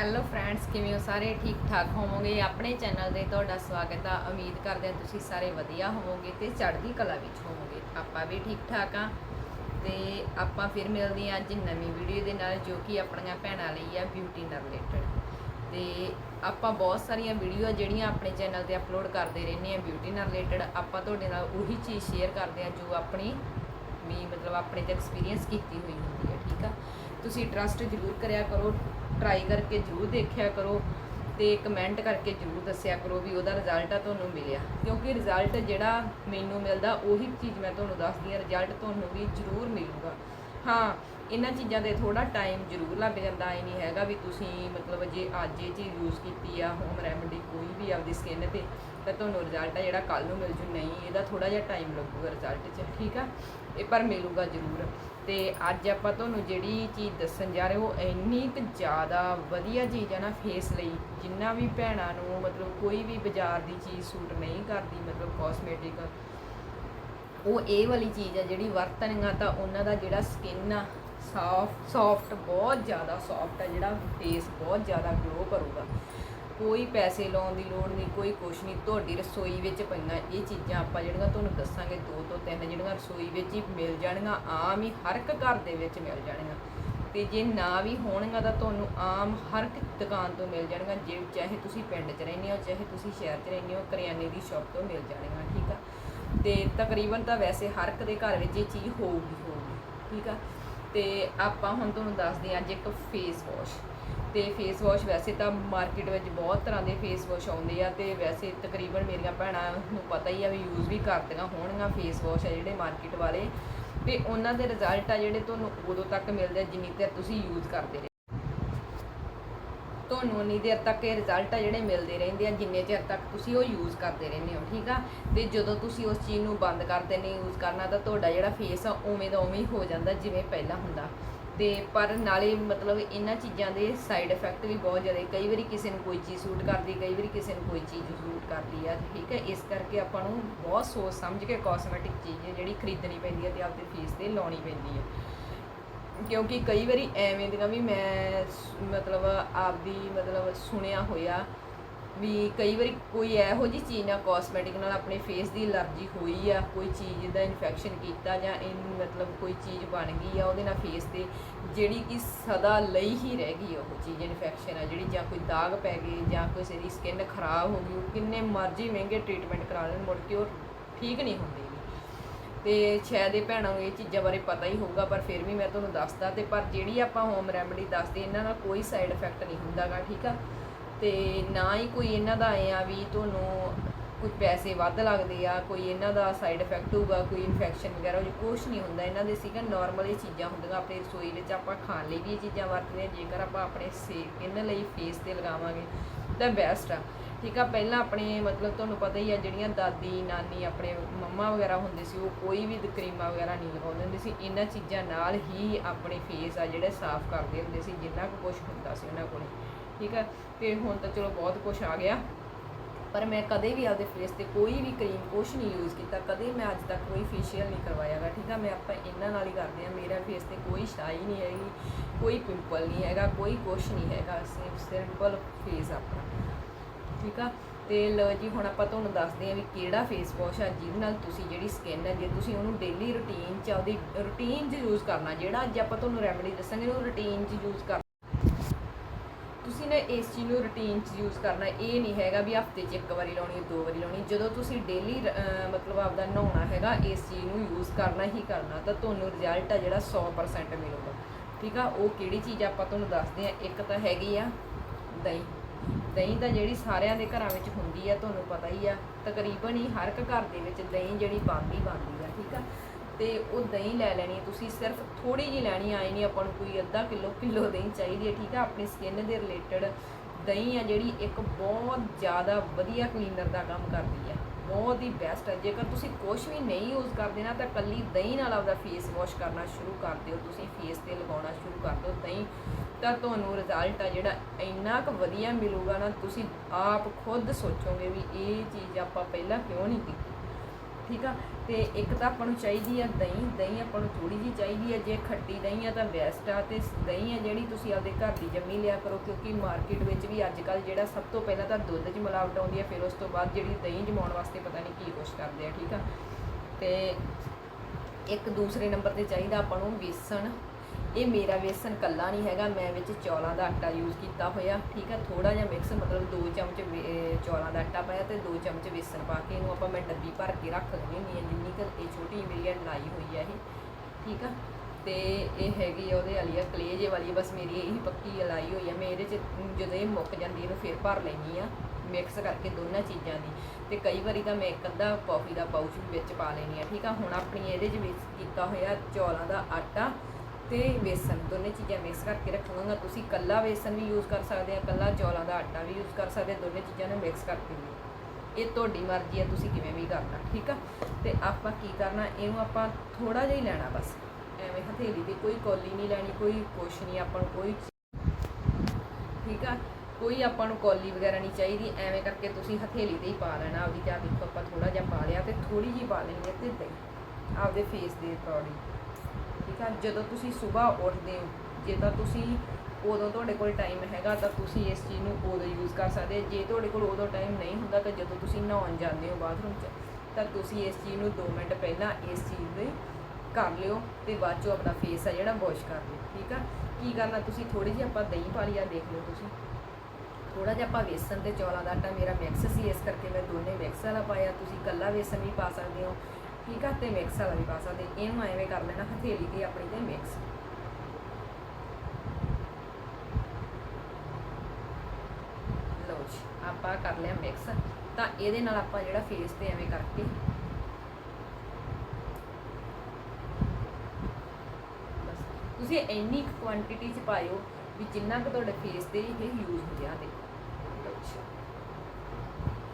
Hello friends ਕਿਵੇਂ ਹੋ? ਸਾਰੇ ਠੀਕ ਠਾਕ ਹੋਵੋਗੇ? ਆਪਣੇ ਚੈਨਲ ਤੇ ਤੁਹਾਡਾ ਸਵਾਗਤ ਆ। ਉਮੀਦ ਕਰਦੇ ਹਾਂ ਤੁਸੀਂ ਸਾਰੇ ਵਧੀਆ ਹੋਵੋਗੇ ਤੇ ਚੜ੍ਹਦੀ ਕਲਾ ਵਿੱਚ ਹੋਵੋਗੇ। ਆਪਾਂ ਵੀ ਠੀਕ ਠਾਕ ਆ ਤੇ ਆਪਾਂ ਫਿਰ ਮਿਲਦੇ ਹਾਂ ਅੱਜ ਨਵੀਂ ਵੀਡੀਓ ਦੇ ਨਾਲ, ਜੋ ਕਿ ਆਪਣੀਆਂ ਭੈਣਾਂ ਲਈ ਆ ਬਿਊਟੀ ਨਾਲ ਰਿਲੇਟਡ ਤੇ ਆਪਾਂ ਬਹੁਤ ਸਾਰੀਆਂ ਵੀਡੀਓ ਜਿਹੜੀਆਂ ਆਪਣੇ ਚੈਨਲ ਤੇ ਅਪਲੋਡ ਕਰਦੇ ਰਹਿੰਦੇ ਆ ਬਿਊਟੀ ਨਾਲ ਰਿਲੇਟਡ ਆਪਾਂ ਤੁਹਾਡੇ ਨਾਲ ਉਹੀ ਚੀਜ਼ ਸ਼ੇਅਰ ਕਰਦੇ ਆ ਜੋ ਆਪਣੀ ਵੀ ਮਤਲਬ ਆਪਣੇ ਤੇ ਐਕਸਪੀਰੀਅੰਸ ਕੀਤੀ ਹੋਈ ਹੁੰਦੀ ਹੈ, ਠੀਕ ਆ? ਤੁਸੀਂ ਟਰਸਟ ਜ਼ਰੂਰ ਕਰਿਆ ਕਰੋ। ਟਰਾਈ ਕਰਕੇ ਜ਼ਰੂਰ ਦੇਖਿਆ ਕਰੋ ਤੇ ਕਮੈਂਟ ਕਰਕੇ ਜ਼ਰੂਰ ਦੱਸਿਆ ਕਰੋ ਵੀ ਉਹਦਾ ਰਿਜ਼ਲਟ ਆ ਤੁਹਾਨੂੰ ਮਿਲਿਆ। ਕਿਉਂਕਿ ਰਿਜ਼ਲਟ ਜਿਹੜਾ ਮੈਨੂੰ ਮਿਲਦਾ, ਉਹੀ ਚੀਜ਼ ਮੈਂ ਤੁਹਾਨੂੰ ਦੱਸਦੀ ਹਾਂ ਰਿਜ਼ਲਟ ਤੁਹਾਨੂੰ ਵੀ ਜ਼ਰੂਰ ਮਿਲੂਗਾ। ਹਾਂ, ਇਹਨਾਂ ਚੀਜ਼ਾਂ ਦੇ ਥੋੜਾ ਟਾਈਮ ਜ਼ਰੂਰ ਲੱਗ ਜਾਂਦਾ ਐ ਨਹੀਂ ਹੈਗਾ ਵੀ ਤੁਸੀਂ ਮਤਲਬ ਜੇ ਅੱਜ ਇਹ ਚੀਜ਼ ਯੂਜ਼ ਕੀਤੀ ਆ ਹੋਮ ਰੈਮਡੀ ਕੋਈ ਵੀ ਆਪਦੀ ਸਕਿਨ ਤੇ, ਤਾਂ ਤੁਹਾਨੂੰ ਰਿਜ਼ਲਟ ਆ ਜਿਹੜਾ ਕੱਲ ਨੂੰ ਮਿਲ ਜੂ। ਨਹੀਂ, ਇਹਦਾ ਥੋੜਾ ਜਿਹਾ ਟਾਈਮ ਲੱਗੂਗਾ ਰਿਜ਼ਲਟ 'ਚ, ਠੀਕ ਆ? ਇਹ ਪਰ ਮਿਲੂਗਾ ਜ਼ਰੂਰ। ਤੇ ਅੱਜ ਆਪਾਂ ਤੁਹਾਨੂੰ ਜਿਹੜੀ ਚੀਜ਼ ਦੱਸਣ ਜਾ ਰਹੇ ਉਹ ਇੰਨੀ ਕੁ ਜ਼ਿਆਦਾ ਵਧੀਆ ਚੀਜ਼ ਆ ਨਾ ਫੇਸ ਲਈ, ਜਿੰਨਾ ਵੀ ਭੈਣਾਂ ਨੂੰ ਮਤਲਬ ਕੋਈ ਵੀ ਬਾਜ਼ਾਰ ਦੀ ਚੀਜ਼ ਸੂਟ ਨਹੀਂ ਕਰਦੀ, ਮਤਲਬ ਕਾਸਮੈਟਿਕ ਉਹ ਇਹ ਵਾਲੀ ਚੀਜ਼ ਆ ਜਿਹੜੀ ਵਰਤਣਗਾ ਤਾਂ ਉਹਨਾਂ ਦਾ ਜਿਹੜਾ ਸਕਿਨ ਆ ਸੌਫਟ ਸੌਫਟ ਬਹੁਤ ਜ਼ਿਆਦਾ ਸੌਫਟ ਆ, ਜਿਹੜਾ ਫੇਸ ਬਹੁਤ ਜ਼ਿਆਦਾ ਗਲੋ ਕਰੂਗਾ। ਕੋਈ ਪੈਸੇ ਲਾਉਣ ਦੀ ਲੋੜ ਨਹੀਂ, ਕੋਈ ਕੁਛ ਨਹੀਂ। ਤੁਹਾਡੀ ਰਸੋਈ ਵਿੱਚ ਪਈਆਂ ਇਹ ਚੀਜ਼ਾਂ ਆਪਾਂ ਜਿਹੜੀਆਂ ਤੁਹਾਨੂੰ ਦੱਸਾਂਗੇ, ਦੋ ਤੋਂ ਤਿੰਨ ਜਿਹੜੀਆਂ ਰਸੋਈ ਵਿੱਚ ਹੀ ਮਿਲ ਜਾਣਗੀਆਂ, ਆਮ ਹੀ ਹਰ ਇੱਕ ਘਰ ਦੇ ਵਿੱਚ ਮਿਲ ਜਾਣਗੀਆਂ। ਤੇ ਜੇ ਨਾ ਵੀ ਹੋਣਗੀਆਂ ਤਾਂ ਤੁਹਾਨੂੰ ਆਮ ਹਰ ਇੱਕ ਦੁਕਾਨ ਤੋਂ ਮਿਲ ਜਾਣਗੀਆਂ, ਜੇ ਚਾਹੇ ਤੁਸੀਂ ਪਿੰਡ 'ਚ ਰਹਿੰਦੇ ਹੋ, ਚਾਹੇ ਤੁਸੀਂ ਸ਼ਹਿਰ 'ਚ ਰਹਿੰਦੇ ਹੋ, ਕਰਿਆਨੇ ਦੀ ਸ਼ਾਪ ਤੋਂ ਮਿਲ ਜਾਣਗੀਆਂ, ਠੀਕ ਆ? ਤੇ ਤਕਰੀਬਨ ਤਾਂ ਵੈਸੇ ਹਰ ਇੱਕ ਦੇ ਘਰ ਵਿੱਚ ਇਹ ਚੀਜ਼ ਹੋਊਗੀ ਹੋਊਗੀ, ਠੀਕ ਆ? ਤੇ ਆਪਾਂ ਹੁਣ ਤੁਹਾਨੂੰ ਦੱਸਦੇ ਹਾਂ ਅੱਜ ਇੱਕ ਫੇਸ ਵਾਸ਼ ਤੇ ਫੇਸ ਵਾਸ਼ ਵੈਸੇ ਤਾਂ ਮਾਰਕੀਟ ਵਿੱਚ ਬਹੁਤ ਤਰ੍ਹਾਂ ਦੇ ਫੇਸ ਵਾਸ਼ ਆਉਂਦੇ ਆ ਤੇ ਵੈਸੇ ਤਕਰੀਬਨ ਮੇਰੀਆਂ ਭੈਣਾਂ ਨੂੰ ਪਤਾ ਹੀ ਆ ਵੀ ਯੂਜ਼ ਵੀ ਕਰਦੀਆਂ ਹੋਣਗੀਆਂ ਫੇਸ ਵਾਸ਼ ਆ ਜਿਹੜੇ ਮਾਰਕੀਟ ਵਾਲੇ। ਤੇ ਉਹਨਾਂ ਦੇ ਰਿਜ਼ਲਟ ਆ ਜਿਹੜੇ ਤੁਹਾਨੂੰ ਉਦੋਂ ਤੱਕ ਮਿਲਦੇ ਜਿੰਨੀ ਦੇਰ ਤੁਸੀਂ ਯੂਜ਼ ਕਰਦੇ ਰਹੇ। ਤੁਹਾਨੂੰ ਉਨੀ ਦੇਰ ਤੱਕ ਇਹ ਰਿਜ਼ਲਟ ਆ ਜਿਹੜੇ ਮਿਲਦੇ ਰਹਿੰਦੇ ਆ, ਜਿੰਨੇ ਚਿਰ ਤੱਕ ਤੁਸੀਂ ਉਹ ਯੂਜ਼ ਕਰਦੇ ਰਹਿੰਦੇ ਹੋ, ਠੀਕ ਆ? ਤੇ ਜਦੋਂ ਤੁਸੀਂ ਉਸ ਚੀਜ਼ ਨੂੰ ਬੰਦ ਕਰ ਦਿੰਦੇ ਯੂਜ਼ ਕਰਨਾ, ਤਾਂ ਤੁਹਾਡਾ ਜਿਹੜਾ ਫੇਸ ਆ, ਉਵੇਂ ਦਾ ਉਵੇਂ ਹੀ ਹੋ ਜਾਂਦਾ ਜਿਵੇਂ ਪਹਿਲਾਂ ਹੁੰਦਾ। ਤੇ ਪਰ ਨਾਲੇ ਮਤਲਬ ਇਹਨਾਂ ਚੀਜ਼ਾਂ ਦੇ ਸਾਈਡ ਇਫੈਕਟ ਵੀ ਬਹੁਤ ਜ਼ਿਆਦਾ, ਕਈ ਵਾਰੀ ਕਿਸੇ ਨੂੰ ਕੋਈ ਚੀਜ਼ ਸੂਟ ਕਰਦੀ, ਕਈ ਵਾਰੀ ਕਿਸੇ ਨੂੰ ਕੋਈ ਚੀਜ਼ ਸੂਟ ਕਰਦੀ ਆ, ਠੀਕ ਹੈ ਇਸ ਕਰਕੇ ਆਪਾਂ ਨੂੰ ਬਹੁਤ ਸੋਚ ਸਮਝ ਕੇ ਕਾਸਮੈਟਿਕ ਚੀਜ਼ ਹੈ ਜਿਹੜੀ ਖਰੀਦਣੀ ਪੈਂਦੀ ਹੈ ਤੇ ਆਪਦੇ ਫੇਸ ਤੇ ਲਾਉਣੀ ਪੈਂਦੀ ਹੈ ਕਿਉਂਕਿ ਕਈ ਵਾਰੀ ਐਵੇਂ ਦੀਆਂ ਵੀ ਮੈਂ ਮਤਲਬ ਆਪਦੀ ਮਤਲਬ ਸੁਣਿਆ ਹੋਇਆ ਵੀ ਕਈ ਵਾਰੀ ਕੋਈ ਇਹੋ ਜੀ ਚੀਜ਼ ਨਾਲ ਕਾਸਮੈਟਿਕ ਨਾਲ ਆਪਣੇ ਫੇਸ ਦੀ ਅਲਰਜੀ ਹੋਈ ਆ, ਕੋਈ ਚੀਜ਼ ਦਾ ਇਨਫੈਕਸ਼ਨ ਕੀਤਾ ਜਾਂ ਇਨ ਮਤਲਬ ਕੋਈ ਚੀਜ਼ ਬਣ ਗਈ ਆ ਉਹਦੇ ਨਾਲ ਫੇਸ ਤੇ, ਜਿਹੜੀ ਕਿ ਸਦਾ ਲਈ ਹੀ ਰਹਿ ਗਈ ਉਹ ਚੀਜ਼ ਇਨਫੈਕਸ਼ਨ ਆ, ਜਿਹੜੀ ਜਾਂ ਕੋਈ ਦਾਗ ਪੈ ਗਏ ਜਾਂ ਕਿਸੇ ਦੀ ਸਕਿਨ ਖਰਾਬ ਹੋ ਗਈ, ਉਹ ਕਿੰਨੇ ਮਰਜ਼ੀ ਮਹਿੰਗੇ ਟ੍ਰੀਟਮੈਂਟ ਕਰਾ ਲੈਣ, ਮੁੜ ਕੇ ਉਹ ਠੀਕ ਨਹੀਂ ਹੁੰਦੀ। ਤੇ ਸ਼ਾਇਦ ਇਹ ਭੈਣਾਂ ਨੂੰ ਇਹ ਚੀਜ਼ਾਂ ਬਾਰੇ ਪਤਾ ਹੀ ਹੋਊਗਾ, ਪਰ ਫਿਰ ਵੀ ਮੈਂ ਤੁਹਾਨੂੰ ਦੱਸਦਾ ਤੇ ਪਰ ਜਿਹੜੀ ਆਪਾਂ ਹੋਮ ਰੈਮਡੀ ਦੱਸਦੇ, ਇਹਨਾਂ ਦਾ ਕੋਈ ਸਾਈਡ ਇਫੈਕਟ ਨਹੀਂ ਹੁੰਦਾਗਾ, ਠੀਕ ਆ? ਤੇ ਨਾ ਹੀ ਕੋਈ ਇਹਨਾਂ ਦਾ ਆਏ ਆ ਵੀ ਤੁਹਾਨੂੰ ਕੋਈ ਪੈਸੇ ਵੱਧ ਲੱਗਦੇ ਆ, ਕੋਈ ਇਹਨਾਂ ਦਾ ਸਾਈਡ ਇਫੈਕਟ ਹੋਊਗਾ, ਕੋਈ ਇਨਫੈਕਸ਼ਨ ਵਗੈਰਾ ਉਹ ਕੁਝ ਨਹੀਂ ਹੁੰਦਾ। ਇਹਨਾਂ ਦੇ ਸੀਗਾ ਨਾਰਮਲ ਇਹ ਚੀਜ਼ਾਂ ਹੁੰਦੀਆਂ, ਆਪਣੀ ਰਸੋਈ ਵਿੱਚ ਆਪਾਂ ਖਾਣ ਲਈ ਵੀ ਇਹ ਚੀਜ਼ਾਂ ਵਰਤਦੇ ਆ, ਜੇਕਰ ਆਪਾਂ ਆਪਣੇ ਸੇ, ਇਹਨਾਂ ਲਈ ਫੇਸ ਤੇ ਲਗਾਵਾਂਗੇ, ਤਾਂ ਬੈਸਟ ਆ। ਠੀਕ ਆ, ਪਹਿਲਾਂ ਆਪਣੇ, ਮਤਲਬ ਤੁਹਾਨੂੰ ਪਤਾ ਹੀ ਆ, ਜਿਹੜੀਆਂ ਦਾਦੀ, ਨਾਨੀ ਆਪਣੇ ਮੰਮਾ ਵਗੈਰਾ ਹੁੰਦੇ ਸੀ, ਉਹ ਕੋਈ ਵੀ ਕਰੀਮਾਂ ਵਗੈਰਾ ਨਹੀਂ ਲਗਾਉਂਦੇ ਹੁੰਦੇ ਸੀ। ਇਹਨਾਂ ਚੀਜ਼ਾਂ ਨਾਲ ਹੀ ਆਪਣੇ ਫੇਸ ਆ ਜਿਹੜੇ ਸਾਫ਼ ਕਰਦੇ ਹੁੰਦੇ ਸੀ, ਜਿੰਨਾ ਕੁ ਕੁਝ ਹੁੰਦਾ ਸੀ ਉਹਨਾਂ ਕੋਲ। ਠੀਕ ਆ, ਤੇ ਹੁਣ ਤਾਂ ਚਲੋ ਬਹੁਤ ਕੁਝ ਆ ਗਿਆ। ਪਰ ਮੈਂ ਕਦੇ ਵੀ ਆਪਦੇ ਫੇਸ ਤੇ ਕੋਈ ਵੀ ਕਰੀਮ ਕੁਛ ਨਹੀਂ ਯੂਜ਼ ਕੀਤਾ, ਕਦੇ ਮੈਂ ਅੱਜ ਤੱਕ ਕੋਈ ਫੇਸ਼ੀਅਲ ਨਹੀਂ ਕਰਵਾਇਆਗਾ ਠੀਕ ਆ, ਮੈਂ ਆਪਾਂ ਇਹਨਾਂ ਨਾਲ ਹੀ ਕਰਦੇ ਆ ਮੇਰਾ ਫੇਸ ਤੇ ਕੋਈ ਸ਼ਾਈ ਨਹੀਂ ਹੈਗੀ, ਕੋਈ ਪਿੰਪਲ ਨਹੀਂ ਹੈਗਾ, ਕੋਈ ਕੁਛ ਨਹੀਂ ਹੈਗਾ, ਸਿਰਫ ਸਿੰਪਲ ਫੇਸ ਆਪਣਾ। ਠੀਕ ਆ? ਤੇ ਲਓ ਜੀ, ਹੁਣ ਆਪਾਂ ਤੁਹਾਨੂੰ ਦੱਸਦੇ ਆ ਵੀ ਕਿਹੜਾ ਫੇਸ ਵਾਸ਼ ਆ, ਜਿਹਦੇ ਨਾਲ ਤੁਸੀਂ ਜਿਹੜੀ ਸਕਿਨ ਹੈ ਜੇ ਤੁਸੀਂ ਉਹਨੂੰ ਡੇਲੀ ਰੁਟੀਨ ਚ ਉਹਦੀ ਰੁਟੀਨ ਚ ਯੂਜ਼ ਕਰਨਾ। ਜਿਹੜਾ ਅੱਜ ਆਪਾਂ ਤੁਹਾਨੂੰ ਰੈਮਡੀ ਦੱਸਾਂਗੇ ਉਹ ਰੁਟੀਨ ਚ ਯੂਜ਼ ਕਰਨਾ ਤੁਸੀਂ ਨੇ ਇਸ ਚੀਜ਼ ਨੂੰ ਰੁਟੀਨ 'ਚ ਯੂਜ਼ ਕਰਨਾ। ਇਹ ਨਹੀਂ ਹੈਗਾ ਵੀ ਹਫ਼ਤੇ 'ਚ ਇੱਕ ਵਾਰੀ ਲਾਉਣੀ, ਦੋ ਵਾਰੀ ਲਾਉਣੀ। ਜਦੋਂ ਤੁਸੀਂ ਡੇਲੀ ਮਤਲਬ ਆਪਦਾ ਨਹਾਉਣਾ ਹੈਗਾ, ਇਸ ਚੀਜ਼ ਨੂੰ ਯੂਜ਼ ਕਰਨਾ ਹੀ ਕਰਨਾ, ਤਾਂ ਤੁਹਾਨੂੰ ਰਿਜ਼ਲਟ ਆ ਜਿਹੜਾ 100% ਮਿਲੂਗਾ। ਠੀਕ ਆ? ਉਹ ਕਿਹੜੀ ਚੀਜ਼ ਆਪਾਂ ਤੁਹਾਨੂੰ ਦੱਸਦੇ ਆ ਇੱਕ ਤਾਂ ਹੈਗੀ ਆ ਦਹੀਂ। ਦਹੀਂ ਤਾਂ ਜਿਹੜੀ ਸਾਰਿਆਂ ਦੇ ਘਰਾਂ ਵਿੱਚ ਹੁੰਦੀ ਆ, ਤੁਹਾਨੂੰ ਪਤਾ ਹੀ ਆ, ਤਕਰੀਬਨ ਹੀ ਹਰ ਇੱਕ ਘਰ ਦੇ ਵਿੱਚ ਦਹੀਂ ਜਿਹੜੀ ਬਣਦੀ ਬਣਦੀ ਆ, ਠੀਕ ਆ? ਤੇ ਉਹ ਦਹੀਂ ਲੈ ਲੈਣੀ ਹੈ ਤੁਸੀਂ ਸਿਰਫ ਥੋੜੀ ਜਿਹੀ ਲੈਣੀ ਆਈ ਨਹੀਂ ਆਪਾਂ ਨੂੰ ਕੋਈ ਅੱਧਾ ਕਿਲੋ ਕਿਲੋ ਦਹੀਂ ਚਾਹੀਦੀ ਹੈ ਠੀਕ ਆ? ਆਪਣੀ ਸਕਿਨ ਦੇ ਰਿਲੇਟਡ ਦਹੀਂ ਆ, ਜਿਹੜੀ ਇੱਕ ਬਹੁਤ ਜ਼ਿਆਦਾ ਵਧੀਆ ਕਲੀਨਰ ਦਾ ਕੰਮ ਕਰਦੀ ਹੈ ਬਹੁਤ ਹੀ ਬੈਸਟ ਹੈ ਜੇਕਰ ਤੁਸੀਂ ਕੁਝ ਵੀ ਨਹੀਂ ਯੂਜ਼ ਕਰਦੇ ਨਾ, ਤਾਂ ਕੱਲੀ ਦਹੀਂ ਨਾਲ ਆਪਦਾ ਫੇਸ ਵਾਸ਼ ਕਰਨਾ ਸ਼ੁਰੂ ਕਰ ਦਿਓ, ਤੁਸੀਂ ਫੇਸ ਤੇ ਲਗਾਉਣਾ ਸ਼ੁਰੂ ਕਰ ਦਿਓ, ਦਹੀਂ ਤਾਂ ਤੁਹਾਨੂੰ ਰਿਜ਼ਲਟ ਆ ਜਿਹੜਾ ਇੰਨਾ ਕੁ ਵਧੀਆ ਮਿਲੂਗਾ ਨਾ, ਤੁਸੀਂ ਆਪ ਖੁਦ ਸੋਚੋਗੇ ਵੀ ਇਹ ਚੀਜ਼ ਆਪਾਂ ਪਹਿਲਾਂ ਕਿਉਂ ਨਹੀਂ ਕੀਤੀ? ਠੀਕ ਆ? ਤੇ ਇੱਕ ਤਾਂ ਆਪਾਂ ਨੂੰ ਚਾਹੀਦੀ ਆ ਦਹੀਂ ਦਹੀਂ ਆਪਾਂ ਨੂੰ ਥੋੜੀ ਜੀ ਚਾਹੀਦੀ ਆ, ਜੇ ਖੱਟੀ ਦਹੀਂ ਆ ਤਾਂ ਬੈਸਟ ਆ, ਤੇ ਦਹੀਂ ਆ ਜਿਹੜੀ ਤੁਸੀਂ ਆਪਦੇ ਘਰ ਦੀ ਜੰਮੀ ਲਿਆ ਕਰੋ, ਕਿਉਂਕਿ ਮਾਰਕੀਟ ਵਿੱਚ ਵੀ ਅੱਜ ਕੱਲ ਜਿਹੜਾ ਸਭ ਤੋਂ ਪਹਿਲਾਂ ਤਾਂ ਦੁੱਧ 'ਚ ਮਿਲਾਵਟ ਆਉਂਦੀ ਆ, ਫਿਰ ਉਸ ਤੋਂ ਬਾਅਦ ਜਿਹੜੀ ਦਹੀਂ ਜਮਾਉਣ ਵਾਸਤੇ ਪਤਾ ਨਹੀਂ ਕੀ ਕੁਛ ਕਰਦੇ ਆ, ਠੀਕ ਆ? ਤੇ ਇੱਕ ਦੂਸਰੇ ਨੰਬਰ ਤੇ ਚਾਹੀਦਾ ਆਪਾਂ ਨੂੰ ਬੇਸਣ ਇਹ ਮੇਰਾ ਵੇਸਣ ਕੱਲਾ ਨਹੀਂ ਹੈਗਾ, ਮੈਂ ਵਿੱਚ ਚੌਲਾਂ ਦਾ ਆਟਾ ਯੂਜ਼ ਕੀਤਾ ਹੋਇਆ। ਠੀਕ ਆ ਥੋੜਾ ਜਿਹਾ ਮਿਕਸ ਮਤਲਬ 2 ਚਮਚ ਚੌਲਾਂ ਦਾ ਆਟਾ ਪਾਇਆ ਤੇ 2 ਚਮਚ ਵੇਸਣ ਪਾ ਕੇ ਇਹਨੂੰ ਆਪਾਂ ਮੈਂ ਡੱਬੀ ਭਰ ਕੇ ਰੱਖ ਦਿੰਦੀ ਹੁੰਦੀ ਹਾਂ, ਜਿੰਨੀ ਕੁ ਇਹ ਛੋਟੀ ਮੇਰੀ ਆ ਲਾਈ ਹੋਈ ਹੈ ਇਹ। ਠੀਕ ਆ, ਤੇ ਇਹ ਹੈਗੀ ਆ ਉਹਦੇ ਵਾਲੀ ਆ ਕਲੇਜੇ ਵਾਲੀ ਬਸ ਮੇਰੀ ਇਹੀ ਪੱਕੀ ਲਾਈ ਹੋਈ ਆ। ਮੈਂ ਇਹਦੇ ਚ ਜਦੋਂ ਇਹ ਮੁੱਕ ਜਾਂਦੀ ਇਹਨੂੰ ਫਿਰ ਭਰ ਲੈਣੀ ਆ ਮਿਕਸ ਕਰਕੇ ਦੋਨਾਂ ਚੀਜ਼ਾਂ ਦੀ। ਤੇ ਕਈ ਵਾਰੀ ਤਾਂ ਮੈਂ ਇੱਕ ਅੱਧਾ ਕਾਫੀ ਦਾ ਪਾਊਚ ਵਿੱਚ ਪਾ ਲੈਣੀ ਆ। ਠੀਕ ਆ, ਹੁਣ ਆਪਣੀ ਇਹਦੇ ਚ ਮਿਕਸ ਕੀਤਾ ਹੋਇਆ ਚੌਲਾਂ ਦਾ ਆਟਾ ਤੇ ਬੇਸਨ ਦੋਨੇ ਚੀਜ਼ਾਂ ਮਿਕਸ ਕਰਕੇ ਰੱਖੂੰਗਾ ਤੁਸੀਂ ਕੱਲਾ ਬੇਸਨ ਵੀ ਯੂਜ਼ ਕਰ ਸਕਦੇ ਆ, ਕੱਲਾ ਚੌਲਾਂ ਦਾ ਆਟਾ ਵੀ ਯੂਜ਼ ਕਰ ਸਕਦੇ ਆ, ਦੋਨੇ ਚੀਜ਼ਾਂ ਨੂੰ ਮਿਕਸ ਕਰਕੇ ਵੀ ਇਹ ਤੁਹਾਡੀ ਮਰਜ਼ੀ ਆ, ਤੁਸੀਂ ਕਿਵੇਂ ਵੀ ਕਰਨਾ, ਠੀਕ ਆ? ਤੇ ਆਪਾਂ ਕੀ ਕਰਨਾ, ਇਹਨੂੰ ਆਪਾਂ ਥੋੜਾ ਜਿਹਾ ਹੀ ਲੈਣਾ ਬਸ। ਐਵੇਂ ਹਥੇਲੀ ਦੀ ਕੋਈ ਕੌਲੀ ਨਹੀਂ ਲੈਣੀ, ਕੋਈ ਕੁਛ ਨਹੀਂ, ਆਪਾਂ ਨੂੰ ਕੋਈ ਠੀਕ ਆ? ਕੋਈ ਆਪਾਂ ਨੂੰ ਕੌਲੀ ਵਗੈਰਾ ਨਹੀਂ ਚਾਹੀਦੀ, ਐਵੇਂ ਕਰਕੇ ਤੁਸੀਂ ਹਥੇਲੀ ਤੇ ਹੀ ਪਾ ਲੈਣਾ, ਆਪਦੀ ਚਾਹ ਦੇਖੋ ਆਪਾਂ ਥੋੜਾ ਜਿਹਾ ਪਾ ਲਿਆ ਤੇ ਥੋੜੀ ਜਿਹੀ ਪਾ ਲੈਣੀ ਹੈ ਤੇ ਆਪਦੇ ਫੇਸ ਦੇ ਅਕੋਰਡਿੰਗ ਠੀਕ ਆ ਜਦੋਂ ਤੁਸੀਂ ਸਵੇਰ ਉੱਠਦੇ ਹੋ, ਜੇ ਤਾਂ ਤੁਸੀਂ ਉਦੋਂ ਤੁਹਾਡੇ ਕੋਲ ਟਾਈਮ ਹੈਗਾ ਤਾਂ ਤੁਸੀਂ ਇਸ ਚੀਜ਼ ਨੂੰ ਉਦੋਂ ਯੂਜ਼ ਕਰ ਸਕਦੇ ਜੇ ਤੁਹਾਡੇ ਕੋਲ ਉਦੋਂ ਟਾਈਮ ਨਹੀਂ ਹੁੰਦਾ ਤਾਂ ਜਦੋਂ ਤੁਸੀਂ ਨਹਾਉਣ ਜਾਂਦੇ ਹੋ ਬਾਥਰੂਮ 'ਚ, ਤਾਂ ਤੁਸੀਂ ਇਸ ਚੀਜ਼ ਨੂੰ 2 ਮਿੰਟ ਪਹਿਲਾਂ ਇਸ ਚੀਜ਼ ਦੇ ਕਰ ਲਿਓ ਤੇ ਬਾਅਦ 'ਚੋਂ ਆਪਣਾ ਫੇਸ ਆ ਜਿਹੜਾ ਵਾਸ਼ ਕਰ ਲਿਓ, ਠੀਕ ਆ? ਕੀ ਕਰਨਾ ਤੁਸੀਂ ਥੋੜੀ ਜਿਹੀ ਆਪਾਂ ਦਹੀਂ ਪਾ ਲਈ ਆ, ਦੇਖ ਲਓ ਤੁਸੀਂ। ਥੋੜਾ ਜਿਹਾ ਆਪਾਂ ਵੇਸਣ ਤੇ ਚੌਲਾਂ ਦਾ ਆਟਾ, ਮੇਰਾ ਮਿਕਸ ਸੀ, ਇਸ ਕਰਕੇ ਮੈਂ ਦੋਨੇ ਮਿਕਸ ਵਾਲਾ ਪਾਇਆ। ਤੁਸੀਂ ਕੱਲਾ ਵੇਸਣ ਵੀ ਪਾ ਸਕਦੇ ਹੋ। ਠੀਕ ਆ ਤੇ ਮਿਕਸ ਵਾਲਾ ਵੀ ਪਾ ਇਹਨੂੰ ਐਵੇਂ ਕਰ ਲੈਣਾ ਹਥੇਲੀ ਤੇ ਆਪਣੀ ਤੇ ਮਿਕਸ ਲਓ ਜੀ, ਆਪਾਂ ਕਰ ਲਿਆ ਮਿਕਸ ਤਾਂ ਇਹਦੇ ਨਾਲ ਆਪਾਂ ਜਿਹੜਾ ਫੇਸ ਤੇ ਐਵੇਂ ਕਰਕੇ ਤੁਸੀਂ ਇੰਨੀ ਕੁਆਂਟੀਟੀ ਚ ਪਾਇਓ ਵੀ ਜਿੰਨਾ ਕੁ ਤੁਹਾਡੇ ਫੇਸ ਤੇ ਇਹ ਯੂਜ਼ ਹੋ ਗਿਆ ਦੇਖੋ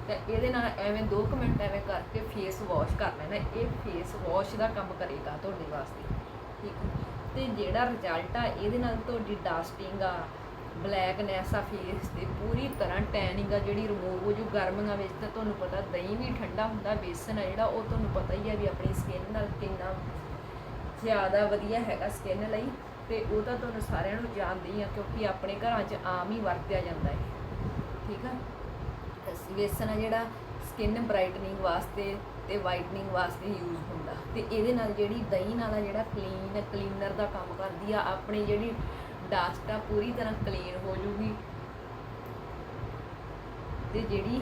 ਤੇ ਇਹਦੇ ਨਾਲ ਐਵੇਂ 2 ਮਿੰਟ ਐਵੇਂ ਕਰਕੇ ਫੇਸ ਵਾਸ਼ ਕਰ ਲੈਣਾ। ਇਹ ਫੇਸ ਵਾਸ਼ ਦਾ ਕੰਮ ਕਰੇਗਾ ਤੁਹਾਡੇ ਵਾਸਤੇ। ਠੀਕ ਹੈ। ਤੇ ਜਿਹੜਾ ਰਿਜ਼ਲਟ ਆ, ਇਹਦੇ ਨਾਲ ਤੁਹਾਡੀ ਡਸਟਿੰਗ ਆ ਬਲੈਕਨੈਸ ਆ ਫੇਸ ਤੇ, ਪੂਰੀ ਤਰ੍ਹਾਂ ਟੈਨਿੰਗ ਆ ਜਿਹੜੀ ਰਿਮੂਵ ਹੋ ਜੂ ਗਰਮੀਆਂ ਵਿੱਚ, ਤਾਂ ਤੁਹਾਨੂੰ ਪਤਾ ਦਹੀਂ ਵੀ ਠੰਡਾ ਹੁੰਦਾ, ਬੇਸਨ ਆ ਜਿਹੜਾ, ਉਹ ਤੁਹਾਨੂੰ ਪਤਾ ਹੀ ਆ ਵੀ ਆਪਣੀ ਸਕਿਨ ਨਾਲ ਕਿੰਨਾ ਜ਼ਿਆਦਾ ਵਧੀਆ ਹੈਗਾ ਸਕਿਨ ਲਈ। ਤੇ ਉਹ ਤਾਂ ਤੁਹਾਨੂੰ ਸਾਰਿਆਂ ਨੂੰ ਜਾਣਦੇ ਹੀ ਆ, ਕਿਉਂਕਿ ਆਪਣੇ ਘਰਾਂ 'ਚ ਆਮ ਹੀ ਵਰਤਿਆ ਜਾਂਦਾ ਹੈ। ਠੀਕ ਆ? ਵੇਸਣ ਆ ਜਿਹੜਾ ਸਕਿਨ ਬ੍ਰਾਈਟਨਿੰਗ ਵਾਸਤੇ ਤੇ ਵਾਈਟਨਿੰਗ ਵਾਸਤੇ ਯੂਜ਼ ਹੁੰਦਾ। ਤੇ ਇਹਦੇ ਨਾਲ ਜਿਹੜੀ ਦਹੀਂ ਨਾਲ ਜਿਹੜਾ ਕਲੀਨ ਕਲੀਨਰ ਦਾ ਕੰਮ ਕਰਦੀ ਆ, ਆਪਣੀ ਜਿਹੜੀ ਡਸਟ ਆ ਪੂਰੀ ਤਰ੍ਹਾਂ ਕਲੀਨ ਹੋ ਜੂਗੀ। ਤੇ ਜਿਹੜੀ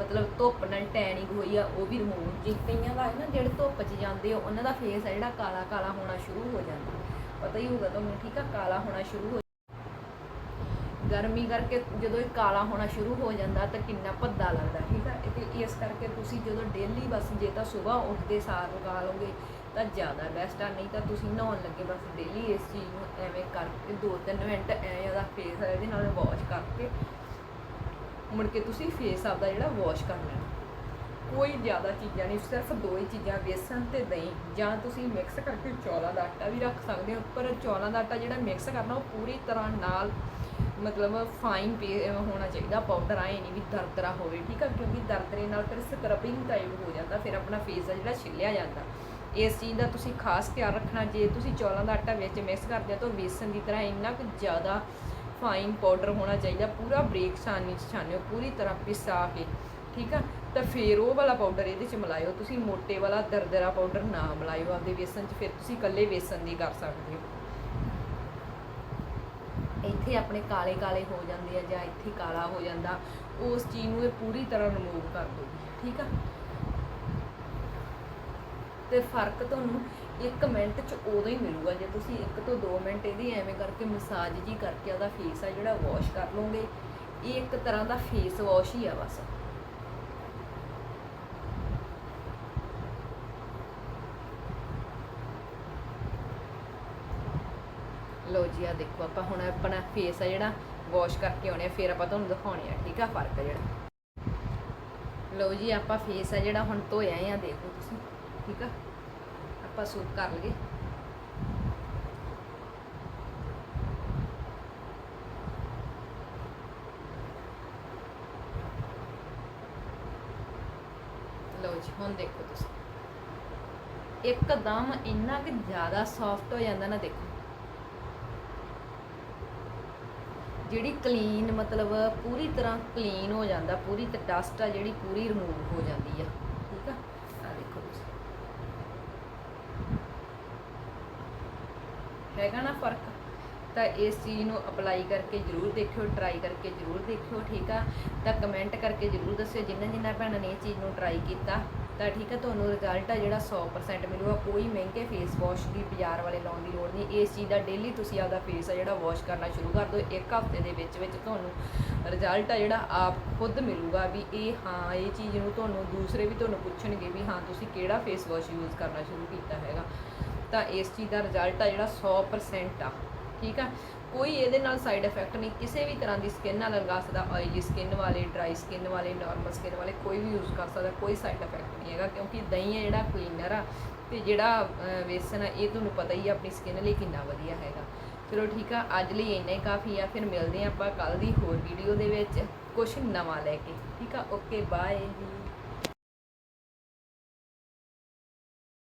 ਮਤਲਬ ਧੁੱਪ ਨਾਲ ਟੈਨਿੰਗ ਹੋਈ ਆ, ਉਹ ਵੀ ਰਿਮੂਵ ਜੇ ਕਈਆਂ ਦਾ ਨਾ ਜਿਹੜੇ ਧੁੱਪ 'ਚ ਜਾਂਦੇ ਆ, ਉਹਨਾਂ ਦਾ ਫੇਸ ਆ ਜਿਹੜਾ ਕਾਲਾ ਕਾਲਾ ਹੋਣਾ ਸ਼ੁਰੂ ਹੋ ਜਾਂਦਾ। ਪਤਾ ਹੀ ਹੋਊਗਾ ਤੁਹਾਨੂੰ, ਠੀਕ ਆ? ਕਾਲਾ ਹੋਣਾ ਸ਼ੁਰੂ ਹੋ ਗਰਮੀ ਕਰਕੇ ਜਦੋਂ ਇਹ ਕਾਲਾ ਹੋਣਾ ਸ਼ੁਰੂ ਹੋ ਜਾਂਦਾ ਤਾਂ ਕਿੰਨਾ ਭੱਦਾ ਲੱਗਦਾ, ਠੀਕ ਹੈ ਤੇ ਇਸ ਕਰਕੇ ਤੁਸੀਂ ਜਦੋਂ ਡੇਲੀ ਬਸ ਜੇ ਤਾਂ ਸਵੇਰ ਉੱਠਦੇ ਸਾਰ ਲਗਾ ਲਓਗੇ ਤਾਂ ਜ਼ਿਆਦਾ ਬੈਸਟ ਆ, ਨਹੀਂ ਤਾਂ ਤੁਸੀਂ ਨਹਾਉਣ ਲੱਗੇ ਬਸ ਡੇਲੀ ਇਸ ਚੀਜ਼ ਨੂੰ ਐਵੇਂ ਕਰਕੇ 2-3 ਮਿੰਟ ਐਵੇਂ ਉਹਦਾ ਫੇਸ ਇਹਦੇ ਨਾਲ ਵਾਸ਼ ਕਰਕੇ ਮੁੜ ਕੇ ਤੁਸੀਂ ਫੇਸ ਆਪਦਾ ਜਿਹੜਾ ਵਾਸ਼ ਕਰ ਲੈਣਾ। ਕੋਈ ਜ਼ਿਆਦਾ ਚੀਜ਼ਾਂ ਨਹੀਂ, ਸਿਰਫ ਦੋ ਹੀ ਚੀਜ਼ਾਂ, ਬੇਸਨ ਤੇ ਦਹੀਂ, ਜਾਂ ਤੁਸੀਂ ਮਿਕਸ ਕਰਕੇ ਚੌਲਾਂ ਦਾ ਆਟਾ ਵੀ ਰੱਖ ਸਕਦੇ ਹੋ, ਪਰ ਚੌਲਾਂ ਦਾ ਆਟਾ ਜਿਹੜਾ ਮਿਕਸ ਕਰਨਾ ਉਹ ਪੂਰੀ ਤਰ੍ਹਾਂ ਨਾਲ ਮਤਲਬ ਫਾਈਨ ਪੇ ਹੋਣਾ ਚਾਹੀਦਾ ਪਾਊਡਰ ਆਏ ਨਹੀਂ ਵੀ ਦਰਦਰਾ ਹੋਵੇ, ਠੀਕ ਆ? ਕਿਉਂਕਿ ਦਰਦਰੇ ਨਾਲ ਫਿਰ ਸਕਰਬਿੰਗ ਟਾਈਪ ਹੋ ਜਾਂਦਾ, ਫਿਰ ਆਪਣਾ ਫੇਸ ਆ ਜਿਹੜਾ ਛਿੱਲਿਆ ਜਾਂਦਾ। ਇਸ ਚੀਜ਼ ਦਾ ਤੁਸੀਂ ਖਾਸ ਧਿਆਨ ਰੱਖਣਾ, ਜੇ ਤੁਸੀਂ ਚੌਲਾਂ ਦਾ ਆਟਾ ਵਿੱਚ ਮਿਕਸ ਕਰਦੇ ਹੋ ਤਾਂ ਬੇਸਨ ਦੀ ਤਰ੍ਹਾਂ ਇੰਨਾ ਕੁ ਜ਼ਿਆਦਾ ਫਾਈਨ ਪਾਊਡਰ ਹੋਣਾ ਚਾਹੀਦਾ, ਪੂਰਾ ਬਰੀਕ ਛਾਨਣੀ ਚ ਛਾਨਿਓ ਪੂਰੀ ਤਰ੍ਹਾਂ ਪਿਸਾ ਕੇ, ਠੀਕ ਆ? ਤਾਂ ਫਿਰ ਉਹ ਵਾਲਾ ਪਾਊਡਰ ਇਹਦੇ ਚ ਮਿਲਾਇਓ, ਤੁਸੀਂ ਮੋਟੇ ਵਾਲਾ ਦਰਦਰਾ ਪਾਊਡਰ ਨਾ ਮਿਲਾਇਓ ਆਪਦੇ ਬੇਸਨ ਚ, ਫਿਰ ਤੁਸੀਂ ਇਕੱਲੇ ਬੇਸਨ ਦੀ ਕਰ ਸਕਦੇ ਹੋ। ਇੱਥੇ ਆਪਣੇ ਕਾਲੇ ਕਾਲੇ ਹੋ ਜਾਂਦੇ ਆ ਜਾਂ ਇੱਥੇ ਕਾਲਾ ਹੋ ਜਾਂਦਾ, ਉਸ ਚੀਜ਼ ਨੂੰ ਇਹ ਪੂਰੀ ਤਰ੍ਹਾਂ ਰਿਮੂਵ ਕਰ ਦੋਗੀ ਠੀਕ ਆ? ਤੇ ਫ਼ਰਕ ਤੁਹਾਨੂੰ 1 ਮਿੰਟ ਚ ਉਦੋਂ ਹੀ ਮਿਲੂਗਾ, ਜੇ ਤੁਸੀਂ 1 ਤੋਂ 2 ਮਿੰਟ ਇਹਦੀ ਐਵੇਂ ਕਰਕੇ ਮਸਾਜ ਜੀ ਕਰਕੇ ਉਹਦਾ ਫੇਸ ਆ ਜਿਹੜਾ ਵਾਸ਼ ਕਰ ਲਓਗੇ, ਇਹ ਇੱਕ ਤਰ੍ਹਾਂ ਦਾ ਫੇਸ ਵਾਸ਼ ਹੀ ਆ ਬਸ। ਲਓ ਜੀ ਆ ਦੇਖੋ, ਆਪਾਂ ਹੁਣ ਆਪਣਾ ਫੇਸ ਆ ਜਿਹੜਾ ਵਾਸ਼ ਕਰਕੇ ਆਉਣੇ ਆ, ਫਿਰ ਆਪਾਂ ਤੁਹਾਨੂੰ ਦਿਖਾਉਣੇ ਆ, ਠੀਕ ਆ, ਫ਼ਰਕ ਜਿਹੜਾ। ਲਓ ਜੀ, ਆਪਾਂ ਫੇਸ ਆ ਜਿਹੜਾ ਹੁਣ ਧੋਇਆ ਆ, ਦੇਖੋ ਤੁਸੀਂ, ਠੀਕ ਆ? ਆਪਾਂ ਸੂਪ ਕਰ ਲਈਏ। ਲਓ ਜੀ, ਹੁਣ ਦੇਖੋ ਤੁਸੀਂ। ਇੱਕਦਮ ਇੰਨਾ ਕਿ ਜ਼ਿਆਦਾ ਸੌਫਟ ਹੋ ਜਾਂਦਾ ਨਾ, ਦੇਖੋ। ਜਿਹੜੀ ਕਲੀਨ ਮਤਲਬ ਪੂਰੀ ਤਰ੍ਹਾਂ ਕਲੀਨ ਹੋ ਜਾਂਦਾ, ਪੂਰੀ ਤੇ ਡਸਟ ਆ ਜਿਹੜੀ ਪੂਰੀ ਰਿਮੂਵ ਹੋ ਜਾਂਦੀ ਆ। ਠੀਕ ਆ? ਆ ਦੇਖੋ ਤੁਸੀਂ। ਹੈਗਾ ਨਾ ਫ਼ਰਕ? ਤਾਂ ਇਸ ਚੀਜ਼ ਨੂੰ ਅਪਲਾਈ ਕਰਕੇ ਜਰੂਰ ਦੇਖਿਓ ਟਰਾਈ ਕਰਕੇ ਜਰੂਰ ਦੇਖਿਓ, ਠੀਕ ਆ? ਤਾਂ ਕਮੈਂਟ ਕਰਕੇ ਜਰੂਰ ਦੱਸਿਓ ਜਿੰਨਾਂ ਜਿੰਨਾਂ ਭੈਣਾਂ ਨੇ ਇਹ ਚੀਜ਼ ਨੂੰ ਟਰਾਈ ਕੀਤਾ ਤਾਂ ਠੀਕ ਆ ਤੁਹਾਨੂੰ ਰਿਜ਼ਲਟ ਆ ਜਿਹੜਾ 100% ਮਿਲੂਗਾ, ਕੋਈ ਮਹਿੰਗੇ ਫੇਸ ਵਾਸ਼ ਦੀ ਬਾਜ਼ਾਰ ਵਾਲੇ ਲਾਉਣ ਦੀ ਲੋੜ ਨਹੀਂ। ਇਸ ਚੀਜ਼ ਦਾ ਡੇਲੀ ਤੁਸੀਂ ਆਪਦਾ ਫੇਸ ਆ ਜਿਹੜਾ ਵਾਸ਼ ਕਰਨਾ ਸ਼ੁਰੂ ਕਰ ਦਿਓ। ਇੱਕ ਹਫ਼ਤੇ ਦੇ ਵਿੱਚ ਵਿੱਚ ਤੁਹਾਨੂੰ ਰਿਜ਼ਲਟ ਆ ਜਿਹੜਾ ਆਪ ਖੁਦ ਮਿਲੂਗਾ ਵੀ ਇਹ ਹਾਂ, ਇਹ ਚੀਜ਼ ਨੂੰ ਤੁਹਾਨੂੰ ਦੂਸਰੇ ਵੀ ਤੁਹਾਨੂੰ ਪੁੱਛਣਗੇ ਵੀ ਹਾਂ, ਤੁਸੀਂ ਕਿਹੜਾ ਫੇਸ ਵਾਸ਼ ਯੂਜ਼ ਕਰਨਾ ਸ਼ੁਰੂ ਕੀਤਾ ਹੈਗਾ। ਤਾਂ ਇਸ ਚੀਜ਼ ਦਾ ਰਿਜ਼ਲਟ ਆ ਜਿਹੜਾ 100% ਆ, ਠੀਕ ਆ? ਕੋਈ ਇਹਦੇ ਨਾਲ ਸਾਈਡ ਇਫੈਕਟ ਨਹੀਂ, ਕਿਸੇ ਵੀ ਤਰ੍ਹਾਂ ਦੀ ਸਕਿਨ ਨਾਲ ਲਗਾ ਸਕਦਾ ਆਇਲੀ ਸਕਿਨ ਵਾਲੇ ਡਰਾਈ ਸਕਿਨ ਵਾਲੇ ਨਾਰਮਲ ਸਕਿਨ ਵਾਲੇ, ਕੋਈ ਵੀ ਯੂਜ਼ ਕਰ ਸਕਦਾ, ਕੋਈ ਸਾਈਡ ਇਫੈਕਟ ਨਹੀਂ ਹੈਗਾ, ਕਿਉਂਕਿ ਦਹੀਂ ਹੈ ਜਿਹੜਾ ਕਲੀਨਰ ਆ ਤੇ ਜਿਹੜਾ ਵੇਸਨ ਆ, ਇਹ ਤੁਹਾਨੂੰ ਪਤਾ ਹੀ ਆ, ਆਪਣੀ ਸਕਿਨ ਲਈ ਕਿੰਨਾ ਵਧੀਆ ਹੈਗਾ। ਚਲੋ ਠੀਕ ਆ, ਅੱਜ ਲਈ ਇੰਨਾ ਹੀ ਕਾਫੀ ਆ, ਫਿਰ ਮਿਲਦੇ ਆ ਆਪਾਂ ਕੱਲ ਦੀ ਹੋਰ ਵੀਡੀਓ ਦੇ ਵਿੱਚ ਕੁਝ ਨਵਾਂ ਲੈ ਕੇ। ਠੀਕ ਆ ਓਕੇ ਬਾਏ ਜੀ